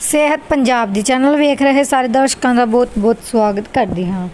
ਸਿਹਤ ਪੰਜਾਬ ਦੀ ਚੈਨਲ ਵੇਖ ਰਹੇ ਸਾਰੇ ਦਰਸ਼ਕਾਂ ਦਾ ਬਹੁਤ-ਬਹੁਤ ਸਵਾਗਤ ਕਰਦੀ ਹਾਂ।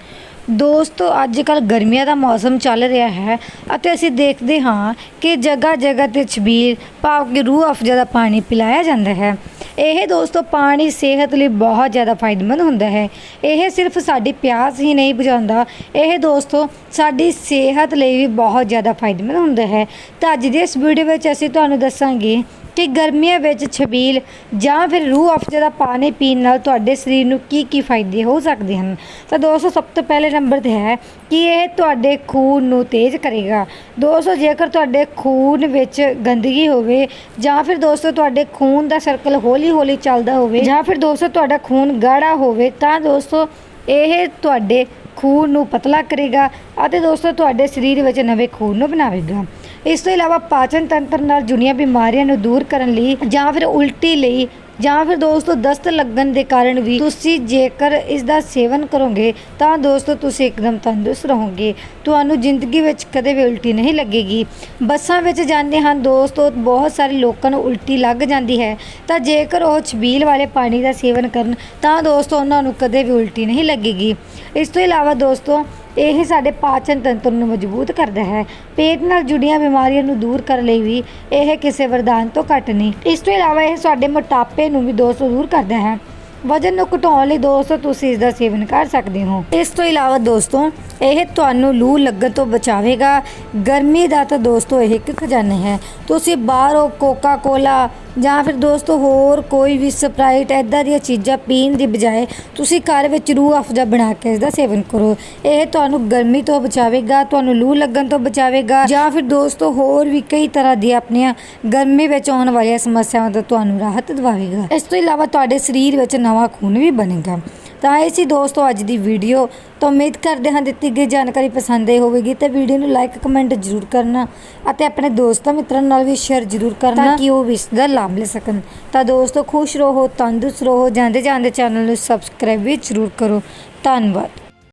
ਦੋਸਤੋ ਅੱਜ ਕੱਲ ਗਰਮੀਆਂ ਦਾ ਮੌਸਮ ਚੱਲ ਰਿਹਾ ਹੈ ਅਤੇ ਅਸੀਂ ਦੇਖਦੇ ਹਾਂ ਕਿ ਜਗ੍ਹਾ ਜਗ੍ਹਾ ਤੇ ਛਬੀਲ ਭਾਵ ਕਿ ਰੂਹ ਅਫਜ਼ਾ ਦਾ ਪਾਣੀ ਪਿਲਾਇਆ ਜਾਂਦਾ ਹੈ। ਇਹ ਦੋਸਤੋ, ਪਾਣੀ ਸਿਹਤ ਲਈ ਬਹੁਤ ਜ਼ਿਆਦਾ ਫਾਇਦੇਮੰਦ ਹੁੰਦਾ ਹੈ। ਇਹ ਸਿਰਫ ਸਾਡੀ ਪਿਆਸ ਹੀ ਨਹੀਂ ਬੁਝਾਉਂਦਾ। ਇਹ ਦੋਸਤੋ, ਸਾਡੀ ਸਿਹਤ ਲਈ ਵੀ ਬਹੁਤ ਜ਼ਿਆਦਾ ਫਾਇਦੇਮੰਦ ਹੁੰਦਾ ਹੈ। ਤਾਂ ਅੱਜ ਦੀ ਇਸ ਵੀਡੀਓ ਵਿੱਚ ਅਸੀਂ ਤੁਹਾਨੂੰ ਦੱਸਾਂਗੇ ਕਿ ਗਰਮੀਆਂ ਵਿੱਚ ਛਬੀਲ ਜਾਂ ਫਿਰ ਰੂਹ ਅਫਜ਼ਾ ਦਾ ਪਾਣੀ ਪੀਣ ਨਾਲ ਤੁਹਾਡੇ ਸਰੀਰ ਨੂੰ ਕੀ ਕੀ ਫਾਇਦੇ ਹੋ ਸਕਦੇ ਹਨ। ਤਾਂ ਦੋਸਤੋ, ਸਭ ਤੋਂ ਪਹਿਲੇ ਨੰਬਰ ਤੇ ਹੈ ਕਿ ਇਹ ਤੁਹਾਡੇ ਖੂਨ ਨੂੰ ਤੇਜ਼ ਕਰੇਗਾ। ਦੋਸਤੋ, ਜੇਕਰ ਤੁਹਾਡੇ ਖੂਨ ਵਿੱਚ ਗੰਦਗੀ ਹੋਵੇ ਜਾਂ ਫਿਰ ਦੋਸਤੋ, ਤੁਹਾਡੇ ਖੂਨ ਦਾ ਸਰਕਲ ਹੋ ਹੌਲੀ ਹੌਲੀ ਚੱਲਦਾ ਹੋਵੇ ਜਾਂ ਫਿਰ ਦੋਸਤੋ ਤੁਹਾਡਾ ਖੂਨ ਗਾੜਾ ਹੋਵੇ ਤਾਂ ਦੋਸਤੋ ਇਹ ਤੁਹਾਡੇ ਖੂਨ ਨੂੰ ਪਤਲਾ ਕਰੇਗਾ ਅਤੇ ਦੋਸਤੋ ਤੁਹਾਡੇ ਸਰੀਰ ਵਿੱਚ ਨਵੇਂ ਖੂਨ ਨੂੰ ਬਣਾਵੇਗਾ। ਇਸ ਤੋਂ ਇਲਾਵਾ ਪਾਚਨ ਤੰਤਰ ਨਾਲ ਜੁੜੀਆਂ ਬਿਮਾਰੀਆਂ ਨੂੰ ਦੂਰ ਕਰਨ ਲਈ ਜਾਂ ਫਿਰ ਉਲਟੀ ਲਈ ਜਾਂ ਫਿਰ ਦੋਸਤੋ ਦਸਤ ਲੱਗਣ ਦੇ ਕਾਰਨ ਵੀ ਤੁਸੀਂ ਜੇਕਰ ਇਸ ਦਾ ਸੇਵਨ ਕਰੋਗੇ, ਤਾਂ ਦੋਸਤੋ ਤੁਸੀਂ ਇੱਕਦਮ ਤੰਦਰੁਸਤ ਰਹੋਗੇ। ਤੁਹਾਨੂੰ ਜ਼ਿੰਦਗੀ ਵਿੱਚ ਕਦੇ ਵੀ ਉਲਟੀ ਨਹੀਂ ਲੱਗੇਗੀ। ਬੱਸਾਂ ਵਿੱਚ ਜਾਂਦੇ ਹਨ ਦੋਸਤੋ ਬਹੁਤ ਸਾਰੇ ਲੋਕਾਂ ਨੂੰ ਉਲਟੀ ਲੱਗ ਜਾਂਦੀ ਹੈ। ਤਾਂ ਜੇਕਰ ਉਹ ਛਬੀਲ ਵਾਲੇ ਪਾਣੀ ਦਾ ਸੇਵਨ ਕਰਨ, ਤਾਂ ਦੋਸਤੋ ਉਹਨਾਂ ਨੂੰ ਕਦੇ ਵੀ ਉਲਟੀ ਨਹੀਂ ਲੱਗੇਗੀ। ਇਸ ਤੋਂ ਇਲਾਵਾ ਦੋਸਤੋ ਇਹ ਸਾਡੇ ਪਾਚਨ ਤੰਤਰ ਨੂੰ ਮਜ਼ਬੂਤ ਕਰਦਾ ਹੈ। ਪੇਟ ਨਾਲ ਜੁੜੀਆਂ ਬਿਮਾਰੀਆਂ ਨੂੰ ਦੂਰ ਕਰਨ ਲਈ ਵੀ ਇਹ ਕਿਸੇ ਵਰਦਾਨ ਤੋਂ ਘੱਟ ਨਹੀਂ। ਇਸ ਤੋਂ ਇਲਾਵਾ ਇਹ ਸਾਡੇ ਮੋਟਾਪੇ ਨੂੰ ਵੀ ਦੋਸਤੋ ਦੂਰ ਕਰਦਾ ਹੈ। ਵਜਨ ਨੂੰ ਘਟਾਉਣ ਲਈ ਦੋਸਤੋ, ਤੁਸੀਂ ਇਸ ਦਾ ਸੇਵਨ ਕਰ ਸਕਦੇ ਹੋ। ਇਸ ਤੋਂ ਇਲਾਵਾ ਦੋਸਤੋ ਇਹ ਤੁਹਾਨੂੰ ਲੂ ਲੱਗਣ ਤੋਂ ਬਚਾਵੇਗਾ। ਗਰਮੀ ਦਾ ਤਾਂ ਦੋਸਤੋ ਇਹ ਇੱਕ ਖਜ਼ਾਨਾ ਹੈ। ਤੁਸੀਂ ਬਾਹਰੋਂ ਕੋਕਾ ਕੋਲਾ ਜਾਂ ਫਿਰ ਦੋਸਤੋ ਹੋਰ ਕੋਈ ਵੀ ਸਪਰਾਈਟ ਐਦਾਂ ਦੀਆਂ ਚੀਜ਼ਾਂ ਪੀਣ ਦੀ ਬਜਾਏ ਤੁਸੀਂ ਘਰ ਵਿੱਚ ਰੂਹ ਅਫਜ਼ਾ ਬਣਾ ਕੇ ਇਸ ਦਾ ਸੇਵਨ ਕਰੋ। ਇਹ ਤੁਹਾਨੂੰ ਗਰਮੀ ਤੋਂ ਬਚਾਵੇਗਾ, ਤੁਹਾਨੂੰ ਲੂ ਲੱਗਣ ਤੋਂ ਬਚਾਵੇਗਾ ਜਾਂ ਫਿਰ ਦੋਸਤੋ ਹੋਰ ਵੀ ਕਈ ਤਰ੍ਹਾਂ ਦੀਆਂ ਆਪਣੀਆਂ ਗਰਮੀ ਵਿੱਚ ਆਉਣ ਵਾਲੀਆਂ ਸਮੱਸਿਆਵਾਂ ਤੋਂ ਤੁਹਾਨੂੰ ਰਾਹਤ ਦਿਵਾਵੇਗਾ। ਇਸ ਤੋਂ ਇਲਾਵਾ ਤੁਹਾਡੇ ਸਰੀਰ ਵਿੱਚ ਨਵਾਂ ਖੂਨ ਵੀ ਬਣੇਗਾ। ਤਾਂ ਇਹ ਸੀ ਦੋਸਤੋ ਅੱਜ ਦੀ ਵੀਡੀਓ। ਤਾਂ ਉਮੀਦ ਕਰਦੇ ਹਾਂ ਦਿੱਤੀ ਗਈ ਜਾਣਕਾਰੀ ਪਸੰਦ ਆਈ ਹੋਵੇਗੀ। ਤੇ ਵੀਡੀਓ ਨੂੰ ਲਾਈਕ ਕਮੈਂਟ ਜ਼ਰੂਰ ਕਰਨਾ ਅਤੇ ਆਪਣੇ ਦੋਸਤਾਂ ਮਿੱਤਰਾਂ ਨਾਲ ਵੀ ਸ਼ੇਅਰ ਜ਼ਰੂਰ ਕਰਨਾ ਤਾਂ ਕਿ ਉਹ ਵੀ ਇਸ ਦਾ ਲਾਭ ਲੈ ਸਕਣ। ਤਾਂ ਦੋਸਤੋ ਖੁਸ਼ ਰਹੋ ਤੰਦਰੁਸਤ ਰਹੋ ਜਾਂਦੇ ਜਾਂਦੇ ਚੈਨਲ ਨੂੰ ਸਬਸਕ੍ਰਾਈਬ ਵੀ ਜ਼ਰੂਰ ਕਰੋ। ਧੰਨਵਾਦ।